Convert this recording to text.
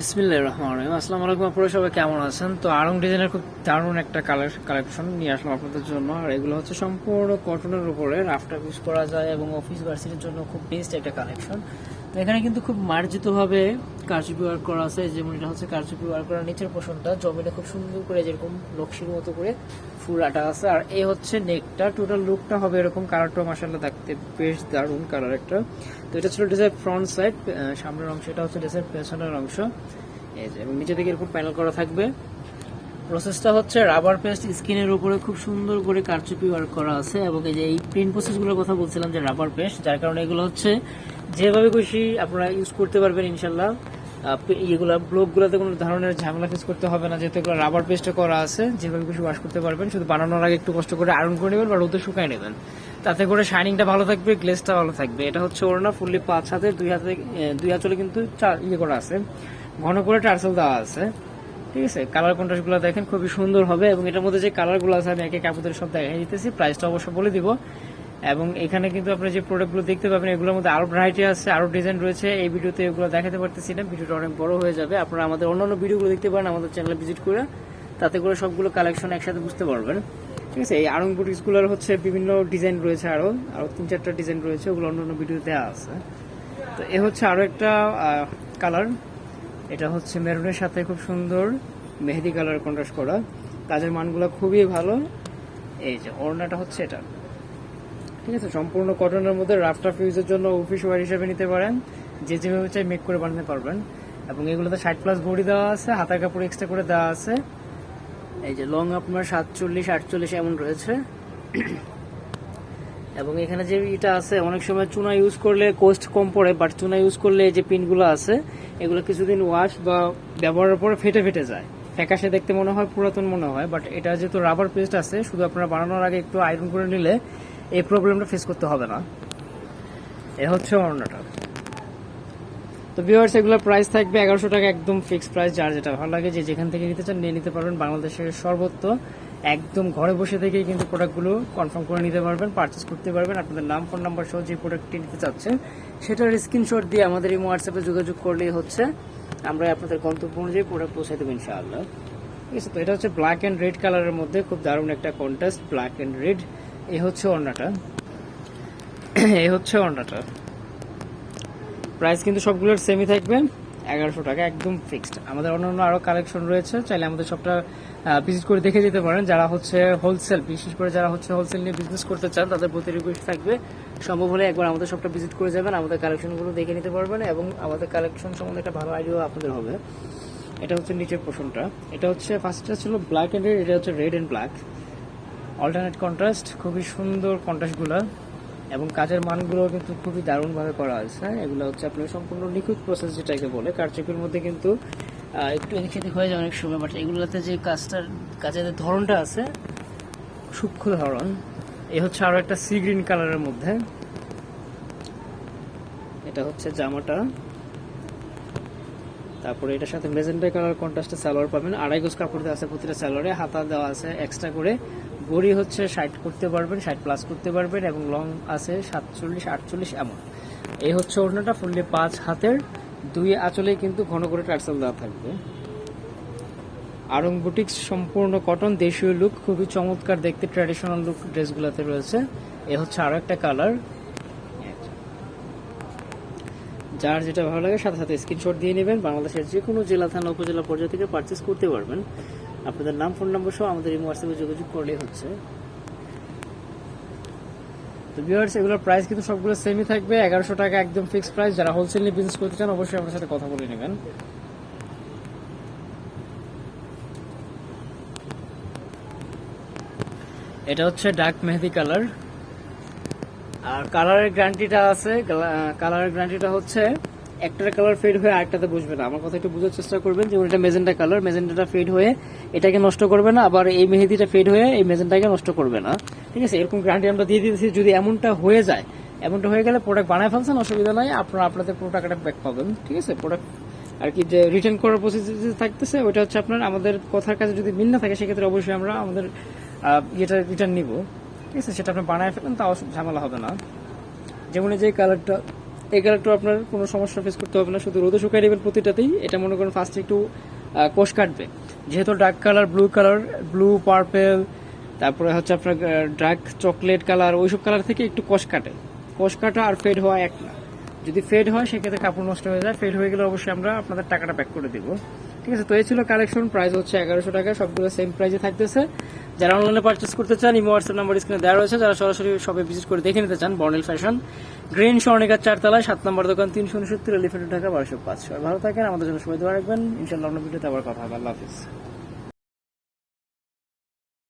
বিসমিল্লাহ রহমান রহিম। আসসালামু আলাইকুম আপনারা সবাই কেমন আছেন? তো আরং ডিজাইনের খুব দারুণ একটা কালার কালেকশন নিয়ে আসলাম আপনাদের জন্য। আর এগুলো হচ্ছে সম্পূর্ণ কটনের উপরে রাফটার ইউজ করা যায় এবং অফিস ভার্সিটির জন্য খুব বেস্ট একটা কালেকশন। এখানে কিন্তু খুব মার্জিতভাবে কারচুপি ওয়ার্ক করা আছে যেমন এটা হচ্ছে কারচুপি ওয়ার্ক করা নিচের পোষণটা। জমিটা খুব সুন্দর করে যেরকম নকশির মতো করে ফুল আটা আছে। আর এই হচ্ছে নেকটা টোটাল লুকটা হবে এরকম কালারটা মাসাল্লাহ দেখতে বেশ দারুণ কালার একটা। তো এটা ছিল ড্রেসের ফ্রন্ট সাইড সামনের অংশ, এটা হচ্ছে ড্রেসের পেছনের অংশ। এই যে, এবং নিচে থেকে এরকম প্যানেল করা থাকবে। প্রসেসটা হচ্ছে রাবার পেস্ট স্কিনের উপরে খুব সুন্দর করে কারচুপি ওয়ার্ক করা আছে। এবং এই যে, এই প্রিন্ট প্রসেসগুলোর কথা বলছিলাম যে রাবার পেস্ট যার কারণে এগুলো হচ্ছে যেভাবে খুশি আপনারা ইউজ করতে পারবেন ইনশাল্লাহ। এগুলো ব্লকগুলোতে কোনো ধরনের ঝামেলা ফেস করতে হবে না, যেহেতু এগুলো রাবার পেস্টে করা আছে, যেভাবে খুশি ওয়াশ করতে পারবেন। শুধু বানানোর আগে একটু কষ্ট করে আয়রন করে নেবেন বা রোদে শুকায় নেবেন। তাতে করে শাইনিংটা ভালো থাকবে গ্লেসটা ভালো থাকবে। এটা হচ্ছে ওর না ফুললি পাঁচ হাতে দুই হাতে দুই হাতলে কিন্তু ইয়ে করা আছে। ঘন করে টার্সেল দেওয়া আছে। ঠিক আছে? কালার কন্ট্রাস্টগুলো দেখেন, খুবই সুন্দর হবে এবং এটার মধ্যে যে কালারগুলো আছে, আমি একে কাপড়ের সব দেখাই দিতেছি। প্রাইসটা অবশ্য বলে দিব। এবং এখানে কিন্তু আপনি যে প্রোডাক্টগুলো দেখতে পাবেন, এগুলোর মধ্যে আরও ভ্যারাইটি আছে, আরও ডিজাইন রয়েছে। এই ভিডিওতে এগুলো দেখাতে পারতেছি না, ভিডিওটা অনেক বড় হয়ে যাবে। আপনারা আমাদের অন্যান্য ভিডিওগুলো দেখতে পারেন, আমাদের চ্যানেলে ভিজিট করে, তাতে করে সবগুলো কালেকশন একসাথে বুঝতে পারবেন। ঠিক আছে, এই আরং বুটিক্সগুলোর হচ্ছে বিভিন্ন ডিজাইন রয়েছে আরও আরও তিন চারটা ডিজাইন রয়েছে, ওগুলো অন্যান্য ভিডিও দেওয়া আছে। তো এ হচ্ছে আরও একটা কালার এটা হচ্ছে মেরুনের সাথে খুব সুন্দর মেহেদি কালার কন্ট্রাস্ট করা। কাজের মানগুলো খুবই ভালো। এই যে ওড়নাটা হচ্ছে এটা। ঠিক আছে, সম্পূর্ণ কটনের মধ্যে রাফটা ফিউজের জন্য অফিস ওয়ার হিসেবে নিতে পারেন। যে যেভাবে চাই মেক করে বানাতে পারবেন। এবং এগুলোতে ষাট প্লাস বডি দেওয়া আছে হাতার কাপড় এক্সট্রা করে দেওয়া আছে। এই যে লং আপনার সাতচল্লিশ, আটচল্লিশ এমন রয়েছে। এবং এখানে যে এটা আছে, অনেক সময় চুনা ইউজ করলে কোস্ট কম পড়ে বাট চুনা ইউজ করলে যে পিনগুলো আছে, এগুলো কিছুদিন ওয়াশ বা ব্যবহারের পরে ফেটে ফেটে যায়। ফ্যাকাশে দেখতে মনে হয়, পুরাতন মনে হয় বাট এটা যেহেতু রাবার পেস্ট আছে, শুধু আপনারা বানানোর আগে একটু আয়রন করে নিলে এই প্রবলেমটা ফেস করতে হবে না। এ হচ্ছে অন্যটা। তো ভিউয়ার্স এগুলোর প্রাইস থাকবে এগারোশো টাকা একদম ফিক্সড প্রাইস যার যেটা ভালো লাগে, যে যেখান থেকে নিতে চান নিয়ে নিতে পারবেন। বাংলাদেশের সর্বত্র একদম ঘরে বসে থেকেই কিন্তু প্রোডাক্টগুলো কনফার্ম করে নিতে পারবেন পারচেস করতে পারবেন। আপনাদের নাম ফোন নাম্বার সহ যে প্রোডাক্টটি নিতে চাচ্ছেন, সেটার স্ক্রিনশট দিয়ে আমাদের এই হোয়াটসঅ্যাপে যোগাযোগ করলেই হচ্ছে। আমরা আপনাদের গন্তব্য অনুযায়ী প্রোডাক্ট পৌঁছে দেবো ইনশাআল্লাহ। ঠিক আছে, তো এটা হচ্ছে ব্ল্যাক অ্যান্ড রেড কালারের মধ্যে খুব দারুণ একটা কন্ট্রাস্ট ব্ল্যাক অ্যান্ড রেড এই হচ্ছে অন্যটা। এই হচ্ছে অন্যটা। প্রাইস কিন্তু সবগুলোর সেমই থাকবে, এগারোশো টাকা, একদম ফিক্সড আমাদের অন্যান্য আরও কালেকশন রয়েছে, চাইলে আমাদের সবটা ভিজিট করে দেখে যেতে পারেন। যারা হচ্ছে হোলসেল বিশেষ করে যারা হচ্ছে হোলসেল নিয়ে বিজনেস করতে চান, তাদের প্রতি রিকোয়েস্ট থাকবে। সম্ভব হলে একবার আমাদের সবটা ভিজিট করে যাবেন, আমাদের কালেকশনগুলো দেখে নিতে পারবেন এবং আমাদের কালেকশন সম্বন্ধে একটা ভালো আইডিয়া আপনাদের হবে। এটা হচ্ছে নিচের পোষণটা এটা হচ্ছে ফার্স্টটা ছিল ব্ল্যাক অ্যান্ড রেড এটা হচ্ছে red and black alternate contrast খুবই সুন্দর কন্ট্রাস্টগুলো এবং কাজের মানগুলো কিন্তু খুবই দারুণভাবে করা হয়েছে হ্যাঁ? এগুলো হচ্ছে আপনার সম্পূর্ণ নিখুঁত প্রসেস যেটাকে বলে। কারচুপির মধ্যে কিন্তু একটু এদিক সেদিক হয়ে যায় অনেক সময় বাট এগুলোতে যে কাজটার কাজের ধরনটা আছে, সূক্ষ্ম ধরন, এ হচ্ছে আরও একটা সি গ্রিন কালারের মধ্যে। এটা হচ্ছে জামাটা। তারপরে এটার সাথে মেজেন্টা কালার কন্ট্রাস্টে সালোয়ার পাবেন। আড়াই গোজ কাপড় দেওয়া আছে প্রতিটা সালোয়ারে, হাতা দেওয়া আছে এক্সট্রা করে। বড়ি হচ্ছে ষাট করতে পারবেন, ষাট প্লাস করতে পারবেন এবং লং আছে সাতচল্লিশ, আটচল্লিশ এমন। এই হচ্ছে ওড়নাটা ফুললি পাঁচ হাতের। দুই আঁচলে কিন্তু ঘন করে টার্সেল দেওয়া থাকবে। আরং বুটিক্স সম্পূর্ণ কটন দেশীয় লুক খুবই চমৎকার দেখতে ট্র্যাডিশনাল লুক ড্রেসগুলোতে রয়েছে। এ হচ্ছে আরও একটা কালার যার যেটা ভালো লাগে সাথে সাথে স্ক্রিনশট দিয়ে নেবেন। বাংলাদেশের যে কোনো জেলা, থানা, উপজেলা পর্যায়ে থেকে পারচেস করতে পারবেন। আপনাদের নাম, ফোন নম্বর সহ আমাদের এই হোয়াটসঅ্যাপে যোগাযোগ করলেই হচ্ছে। তো ভিউয়ার্স এগুলোর প্রাইস কিন্তু সবগুলো সেমই থাকবে। এগারোশো টাকা একদম ফিক্সড প্রাইস যারা হোলসেল নিয়ে বিজনেস করতে চান, অবশ্যই আমার সাথে কথা বলে নেবেন। এটা হচ্ছে ডার্ক মেহেদি কালার আর কালারের গ্যারান্টিটা আছে। কালারের গ্যারান্টিটা হচ্ছে একটার কালার ফেড হয়ে আরেকটাতে বসবে না। আমার কথা একটু বোঝার চেষ্টা করবেন যেমন এটা মেজেন্টা কালার মেজেন্টাটা ফেড হয়ে এটাকে নষ্ট করবে না, আবার এই মেহেদিটা ফেড হয়ে এই মেজেন্টাকে নষ্ট করবে না। ঠিক আছে? এরকম গ্যারান্টি আমরা দিয়ে দিতেছি যদি এমনটা হয়ে যায়, এমনটা হয়ে গেলে প্রোডাক্ট বানায় ফেলছেন, অসুবিধা নাই, আপনারা আপনাদের পুরো টাকাটা ব্যাক পাবেন। ঠিক আছে? প্রোডাক্ট আর কি যে রিটার্ন করার প্রসেস থাকতেছে, ওইটা হচ্ছে আপনার আমাদের কথার কাছে যদি মিল না থাকে, সেক্ষেত্রে অবশ্যই আমরা আমাদের ইয়েটা রিটার্ন নিব। ঠিক আছে? সেটা আপনি বানায় ফেলেন, তাও ঝামেলা হবে না। যেমন যে কালারটা এই কালারটা আপনার কোনো সমস্যা ফেস করতে হবে না, শুধু রোদে শুকাই নেবেন প্রতিটাতেই। এটা মনে করেন ফার্স্টে একটু কোষ কাটবে। যেহেতু dark colour blue colour blue purple তারপরে হচ্ছে আপনার ডার্ক চকলেট কালার ওইসব কালার থেকে একটু কোষ কাটে। কোষ কাটা আর ফেড হওয়া এক না। যদি ফেড হয়, সেক্ষেত্রে কাপড় নষ্ট হয়ে যায়। ফেড হয়ে গেলে অবশ্যই আমরা আপনাদের টাকাটা ব্যাক করে দিব। ঠিক আছে, তো এই ছিল কালেকশন প্রাইস হচ্ছে এগারোশো টাকা, সবগুলো সেম প্রাইসে থাকতেছে। যারা অনলাইনে পারচেস করতে চান ইমো হোয়াটসঅ্যাপ নাম্বার স্ক্রিনে দেওয়া রয়েছে। যারা সরাসরি সবে ভিজিট করে দেখে নিতে চান বর্নেল ফ্যাশন গ্রিন স্বর্ণিকার চারতলায়, সাত নম্বর দোকান, তিনশো উনসত্তর এলিফেন্ট ঢাকা, বারোশো পাঁচশো। ভালো থাকেন, আমাদের জন্য সবাই দেওয়া রাখবেন। ইনশাল্লাহ অন্য ভিডিওতে আবার কথা হবে। আল্লাহ হাফিজ।